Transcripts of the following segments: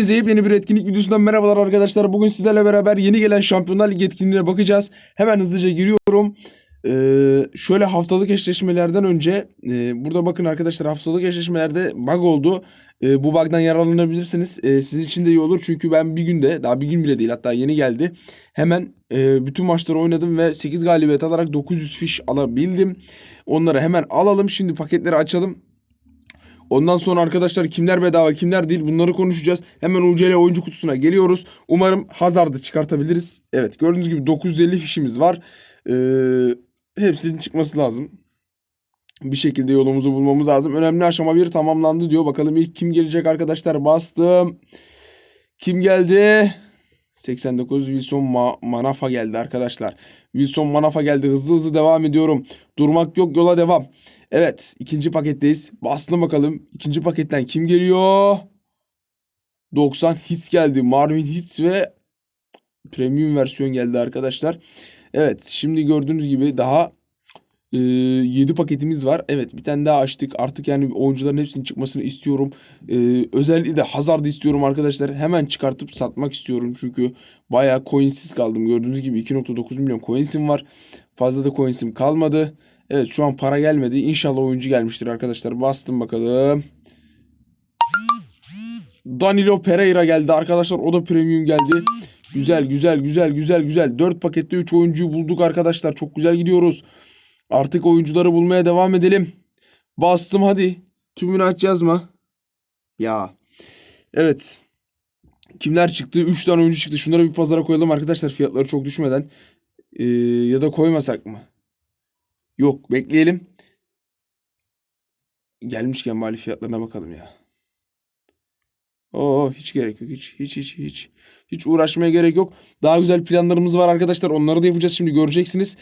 Hepinize yeni bir etkinlik videosundan merhabalar arkadaşlar. Bugün sizlerle beraber yeni gelen Şampiyonlar Ligi etkinliğine bakacağız. Hemen hızlıca giriyorum. Ee, şöyle haftalık eşleşmelerden önce e, burada bakın arkadaşlar haftalık eşleşmelerde bug oldu. E, bu bug'dan yararlanabilirsiniz. E, sizin için de iyi olur çünkü ben bir günde daha bir gün bile değil hatta yeni geldi. Hemen e, bütün maçları oynadım ve 8 galibiyet alarak 900 fiş alabildim. Onları hemen alalım. Şimdi paketleri açalım. Ondan sonra arkadaşlar kimler bedava kimler değil bunları konuşacağız. Hemen UCL oyuncu kutusuna geliyoruz. Umarım Hazard'ı çıkartabiliriz. Evet gördüğünüz gibi 950 fişimiz var. Ee, hepsinin çıkması lazım. Bir şekilde yolumuzu bulmamız lazım. Önemli aşama bir tamamlandı diyor. Bakalım ilk kim gelecek arkadaşlar. Bastım. Kim geldi? 89 Wilson Ma- Manafa geldi arkadaşlar. Wilson Manafa geldi. Hızlı hızlı devam ediyorum. Durmak yok yola devam. Evet ikinci paketteyiz. Bastım bakalım. İkinci paketten kim geliyor? 90 hits geldi. Marvin hits ve premium versiyon geldi arkadaşlar. Evet şimdi gördüğünüz gibi daha e, 7 paketimiz var. Evet bir tane daha açtık. Artık yani oyuncuların hepsinin çıkmasını istiyorum. E, özellikle de Hazard'ı istiyorum arkadaşlar. Hemen çıkartıp satmak istiyorum. Çünkü bayağı coinsiz kaldım. Gördüğünüz gibi 2.9 milyon coinsim var. Fazla da coinsim kalmadı. Evet şu an para gelmedi. İnşallah oyuncu gelmiştir arkadaşlar. Bastım bakalım. Danilo Pereira geldi arkadaşlar. O da premium geldi. Güzel güzel güzel güzel güzel. 4 pakette 3 oyuncuyu bulduk arkadaşlar. Çok güzel gidiyoruz. Artık oyuncuları bulmaya devam edelim. Bastım hadi. Tümünü açacağız mı? Ya. Evet. Kimler çıktı? 3 tane oyuncu çıktı. Şunları bir pazara koyalım arkadaşlar fiyatları çok düşmeden. Ee, ya da koymasak mı? Yok bekleyelim. Gelmişken bari fiyatlarına bakalım ya. Oo hiç gerek yok. Hiç hiç hiç hiç. Hiç uğraşmaya gerek yok. Daha güzel planlarımız var arkadaşlar. Onları da yapacağız şimdi göreceksiniz.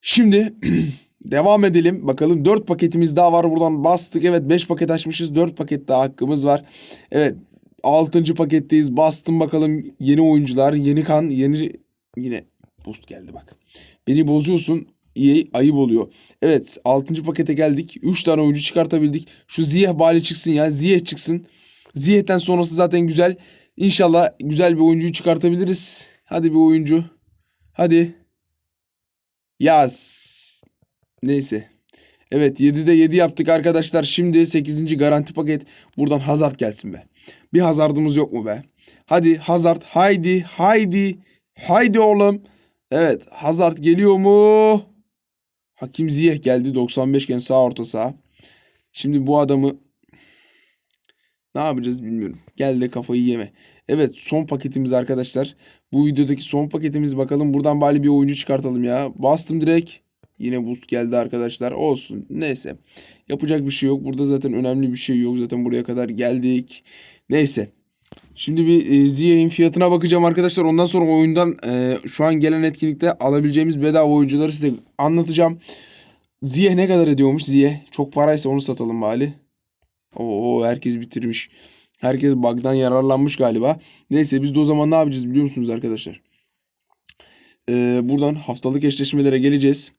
Şimdi devam edelim. Bakalım 4 paketimiz daha var. Buradan bastık. Evet 5 paket açmışız. 4 paket daha hakkımız var. Evet 6. paketteyiz. Bastım bakalım yeni oyuncular, yeni kan, yeni yine boost geldi bak. Beni bozuyorsun. İyi ayıp oluyor. Evet 6. pakete geldik. 3 tane oyuncu çıkartabildik. Şu Ziyeh bari çıksın ya. Ziyeh çıksın. Ziyeh'ten sonrası zaten güzel. İnşallah güzel bir oyuncuyu çıkartabiliriz. Hadi bir oyuncu. Hadi. Yaz. Neyse. Evet 7'de 7 yaptık arkadaşlar. Şimdi 8. garanti paket. Buradan Hazard gelsin be. Bir Hazard'ımız yok mu be? Hadi Hazard. Haydi. Haydi. Haydi oğlum. Evet Hazard geliyor mu? Hakim Ziyech geldi 95 iken sağ orta saha. Şimdi bu adamı ne yapacağız bilmiyorum. Gel de kafayı yeme. Evet son paketimiz arkadaşlar. Bu videodaki son paketimiz bakalım. Buradan bari bir oyuncu çıkartalım ya. Bastım direkt. Yine boost geldi arkadaşlar. Olsun. Neyse. Yapacak bir şey yok. Burada zaten önemli bir şey yok. Zaten buraya kadar geldik. Neyse. Şimdi bir e, Ziyech'in fiyatına bakacağım arkadaşlar. Ondan sonra oyundan e, şu an gelen etkinlikte alabileceğimiz bedava oyuncuları size anlatacağım. Ziyech ne kadar ediyormuş Ziyech? Çok paraysa onu satalım bari. Oo herkes bitirmiş. Herkes bug'dan yararlanmış galiba. Neyse biz de o zaman ne yapacağız biliyor musunuz arkadaşlar? Ee, buradan haftalık eşleşmelere geleceğiz.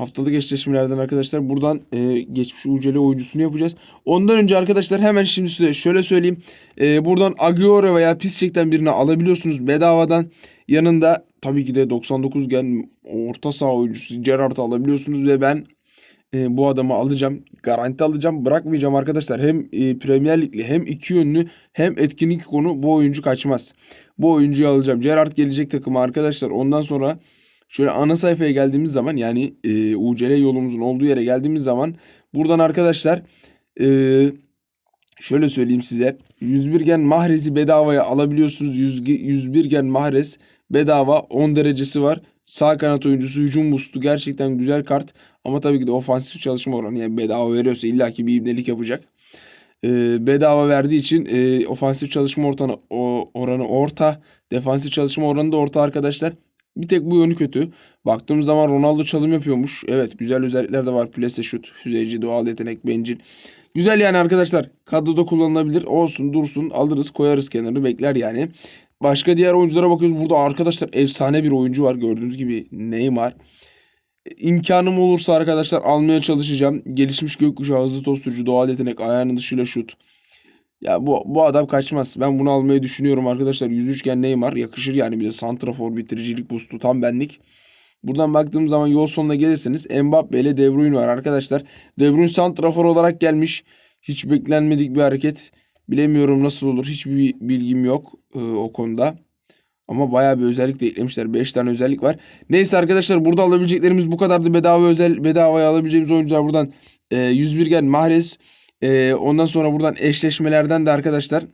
Haftalık eşleşmelerden arkadaşlar buradan e, geçmiş UCL oyuncusunu yapacağız. Ondan önce arkadaşlar hemen şimdi size şöyle söyleyeyim. E, buradan Aguero veya Piszczek'ten birini alabiliyorsunuz bedavadan. Yanında tabii ki de 99 gen orta saha oyuncusu Gerrard'ı alabiliyorsunuz ve ben e, bu adamı alacağım. Garanti alacağım. Bırakmayacağım arkadaşlar. Hem e, Premier Lig'li hem iki yönlü hem etkinlik konu bu oyuncu kaçmaz. Bu oyuncuyu alacağım. Gerrard gelecek takıma arkadaşlar. Ondan sonra şöyle ana sayfaya geldiğimiz zaman yani e, UCL yolumuzun olduğu yere geldiğimiz zaman buradan arkadaşlar e, şöyle söyleyeyim size. 101 gen Mahrez'i bedavaya alabiliyorsunuz. 100, 101 gen Mahrez bedava 10 derecesi var. Sağ kanat oyuncusu hücum boost'u gerçekten güzel kart. Ama tabii ki de ofansif çalışma oranı yani bedava veriyorsa illaki bir ibnelik yapacak. Ee, bedava verdiği için e, ofansif çalışma oranı, o, oranı orta. Defansif çalışma oranı da orta arkadaşlar. Bir tek bu yönü kötü. Baktığımız zaman Ronaldo çalım yapıyormuş. Evet güzel özellikler de var. Plase şut, füzeci, doğal yetenek, bencil. Güzel yani arkadaşlar. Kadroda kullanılabilir. Olsun dursun alırız koyarız kenarı bekler yani. Başka diğer oyunculara bakıyoruz. Burada arkadaşlar efsane bir oyuncu var. Gördüğünüz gibi Neymar. İmkanım olursa arkadaşlar almaya çalışacağım. Gelişmiş gökkuşağı, hızlı tosturucu, doğal yetenek, ayağının dışıyla şut. Ya bu bu adam kaçmaz. Ben bunu almayı düşünüyorum arkadaşlar. 103 gen Neymar yakışır yani bize santrafor bitiricilik boost'u tam benlik. Buradan baktığım zaman yol sonuna gelirseniz Mbappe ile De Bruyne var arkadaşlar. De Bruyne santrafor olarak gelmiş. Hiç beklenmedik bir hareket. Bilemiyorum nasıl olur. Hiçbir bilgim yok e, o konuda. Ama bayağı bir özellik de eklemişler. 5 tane özellik var. Neyse arkadaşlar burada alabileceklerimiz bu kadardı. Bedava özel bedavaya alabileceğimiz oyuncular buradan e, 101 gen Mahrez. E, ondan sonra buradan eşleşmelerden de arkadaşlar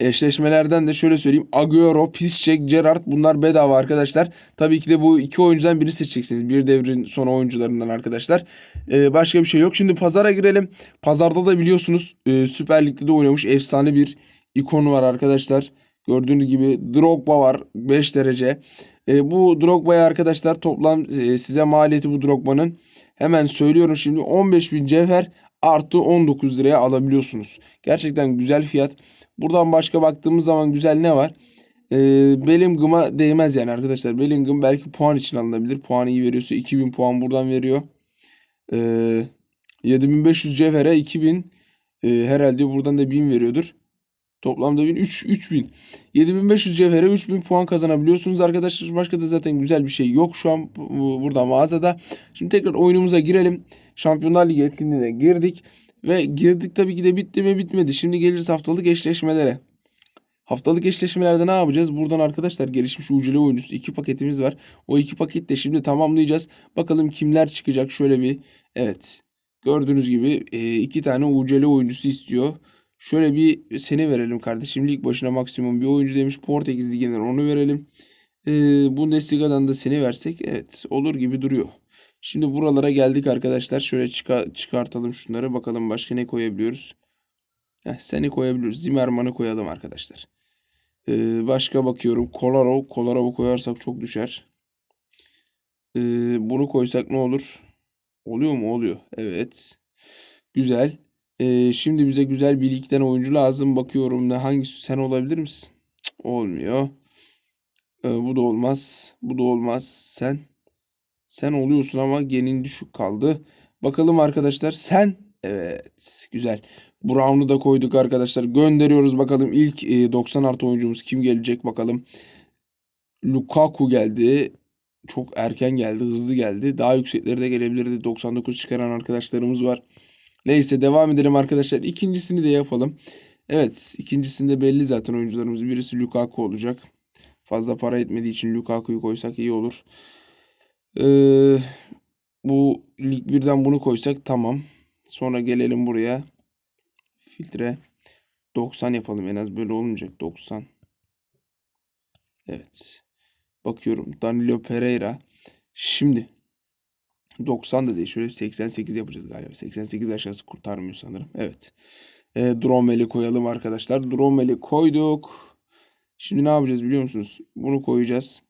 Eşleşmelerden de şöyle söyleyeyim. Agüero, Piszczek, Gerrard bunlar bedava arkadaşlar. Tabii ki de bu iki oyuncudan birini seçeceksiniz. Bir devrin son oyuncularından arkadaşlar. Ee, başka bir şey yok. Şimdi pazara girelim. Pazarda da biliyorsunuz e, Süper Lig'de de oynamış efsane bir ikonu var arkadaşlar. Gördüğünüz gibi Drogba var 5 derece. E, bu Drogba'ya arkadaşlar toplam e, size maliyeti bu Drogba'nın hemen söylüyorum şimdi 15.000 cevher artı 19 liraya alabiliyorsunuz. Gerçekten güzel fiyat. Buradan başka baktığımız zaman güzel ne var? E, Bellingham'a değmez yani arkadaşlar. Bellingham belki puan için alınabilir. Puanı iyi veriyorsa 2000 puan buradan veriyor. E, 7500 cevhere 2000 e, herhalde buradan da 1000 veriyordur. Toplamda 1000 3 3000. 7500 cevhere 3000 puan kazanabiliyorsunuz arkadaşlar. Başka da zaten güzel bir şey yok şu an bu- burada mağazada. Şimdi tekrar oyunumuza girelim. Şampiyonlar Ligi etkinliğine girdik. Ve girdik tabii ki de bitti mi bitmedi. Şimdi geliriz haftalık eşleşmelere. Haftalık eşleşmelerde ne yapacağız? Buradan arkadaşlar gelişmiş ucele oyuncusu iki paketimiz var. O iki paketi de şimdi tamamlayacağız. Bakalım kimler çıkacak. Şöyle bir evet. Gördüğünüz gibi e, iki tane ucele oyuncusu istiyor. Şöyle bir seni verelim kardeşim. Lig başına maksimum bir oyuncu demiş. Portekiz Ligi'nden onu verelim. E, Bundesliga'dan da seni versek evet olur gibi duruyor. Şimdi buralara geldik arkadaşlar. Şöyle çıka- çıkartalım şunları. Bakalım başka ne koyabiliyoruz. Heh, seni koyabiliyoruz. Zimmerman'ı koyalım arkadaşlar. Ee, başka bakıyorum. Kolarov. Kolarov'u koyarsak çok düşer. Ee, bunu koysak ne olur? Oluyor mu? Oluyor. Evet. Güzel. Ee, şimdi bize güzel bir iki tane oyuncu lazım. Bakıyorum ne hangisi sen olabilir misin? Cık, olmuyor. Ee, bu da olmaz. Bu da olmaz. Sen. Sen oluyorsun ama genin düşük kaldı. Bakalım arkadaşlar. Sen. Evet. Güzel. Brown'u da koyduk arkadaşlar. Gönderiyoruz bakalım. İlk e, 90 artı oyuncumuz kim gelecek bakalım. Lukaku geldi. Çok erken geldi. Hızlı geldi. Daha yüksekleri de gelebilirdi. 99 çıkaran arkadaşlarımız var. Neyse devam edelim arkadaşlar. İkincisini de yapalım. Evet. ikincisinde belli zaten oyuncularımız. Birisi Lukaku olacak. Fazla para etmediği için Lukaku'yu koysak iyi olur. Ee, bu Lig 1'den bunu koysak tamam. Sonra gelelim buraya. Filtre 90 yapalım en az böyle olmayacak 90. Evet. Bakıyorum Danilo Pereira. Şimdi 90 da değil şöyle 88 yapacağız galiba. 88 aşağısı kurtarmıyor sanırım. Evet. E, Dromel'i koyalım arkadaşlar. Dromel'i koyduk. Şimdi ne yapacağız biliyor musunuz? Bunu koyacağız.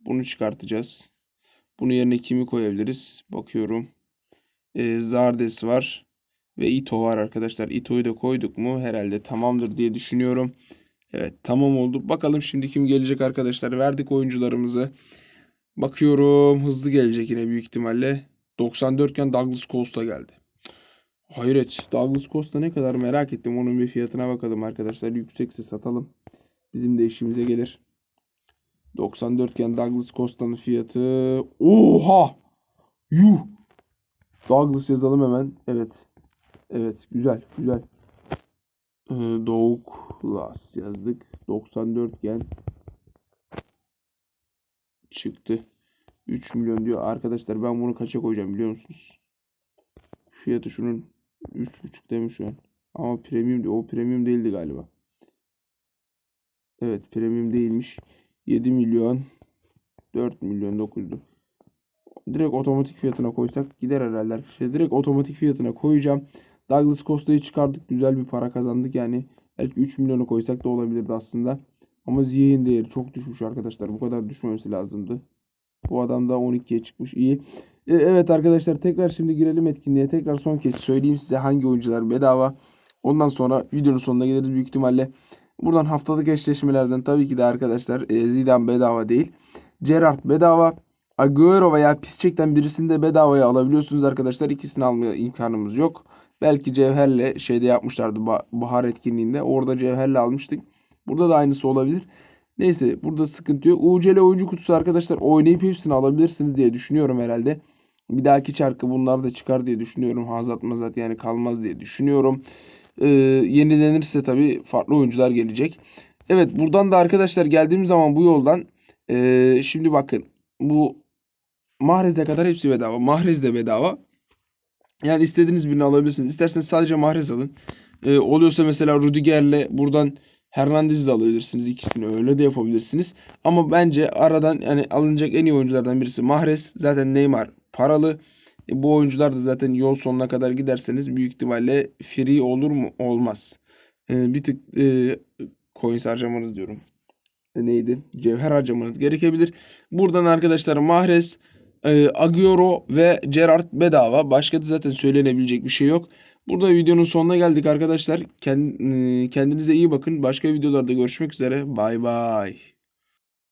Bunu çıkartacağız. Bunun yerine kimi koyabiliriz? Bakıyorum. E, Zardes var. Ve Ito var arkadaşlar. Ito'yu da koyduk mu herhalde tamamdır diye düşünüyorum. Evet tamam oldu. Bakalım şimdi kim gelecek arkadaşlar. Verdik oyuncularımızı. Bakıyorum hızlı gelecek yine büyük ihtimalle. 94 iken Douglas Costa geldi. Hayret. Douglas Costa ne kadar merak ettim. Onun bir fiyatına bakalım arkadaşlar. Yüksekse satalım. Bizim de işimize gelir. 94 iken Douglas Costa'nın fiyatı. Oha! Yuh! Douglas yazalım hemen. Evet. Evet. Güzel. Güzel. Ee, Douglas yazdık. 94 gen çıktı. 3 milyon diyor. Arkadaşlar ben bunu kaça koyacağım biliyor musunuz? Fiyatı şunun 3,5 demiş şu an. Ama premium diyor. O premium değildi galiba. Evet premium değilmiş. 7 milyon 4 milyon 900'dü. Direkt otomatik fiyatına koysak gider herhalde arkadaşlar. Direkt otomatik fiyatına koyacağım. Douglas Costa'yı çıkardık. Güzel bir para kazandık yani. Belki 3 milyonu koysak da olabilirdi aslında. Ama Ziyech'in değeri çok düşmüş arkadaşlar. Bu kadar düşmemesi lazımdı. Bu adam da 12'ye çıkmış. iyi. E, evet arkadaşlar tekrar şimdi girelim etkinliğe. Tekrar son kez söyleyeyim size hangi oyuncular bedava. Ondan sonra videonun sonuna geliriz büyük ihtimalle. Buradan haftalık eşleşmelerden tabii ki de arkadaşlar e, Zidane bedava değil. Gerrard bedava. Agüero veya Piszczek'ten birisini de bedavaya alabiliyorsunuz arkadaşlar. İkisini almaya imkanımız yok. Belki cevherle şeyde yapmışlardı ba- bahar etkinliğinde. Orada cevherle almıştık. Burada da aynısı olabilir. Neyse burada sıkıntı yok. UCL oyuncu kutusu arkadaşlar oynayıp hepsini alabilirsiniz diye düşünüyorum herhalde. Bir dahaki çarkı bunlar da çıkar diye düşünüyorum. Hazat mazat yani kalmaz diye düşünüyorum. Ee, yenilenirse tabii farklı oyuncular gelecek. Evet buradan da arkadaşlar geldiğimiz zaman bu yoldan ee, şimdi bakın bu Mahrez'e kadar hepsi bedava. Mahrez de bedava. Yani istediğiniz birini alabilirsiniz. İsterseniz sadece Mahrez alın. Ee, oluyorsa mesela Rudiger'le buradan Hernandez'i de alabilirsiniz. İkisini öyle de yapabilirsiniz. Ama bence aradan yani alınacak en iyi oyunculardan birisi Mahrez. Zaten Neymar paralı. E, bu oyuncular da zaten yol sonuna kadar giderseniz büyük ihtimalle free olur mu? Olmaz. E, bir tık e, coins harcamanız diyorum. E, neydi? Cevher harcamanız gerekebilir. Buradan arkadaşlar Mahrez, e, Agüero ve Gerrard bedava. Başka da zaten söylenebilecek bir şey yok. Burada videonun sonuna geldik arkadaşlar. E, Kendinize iyi bakın. Başka videolarda görüşmek üzere. Bay bay.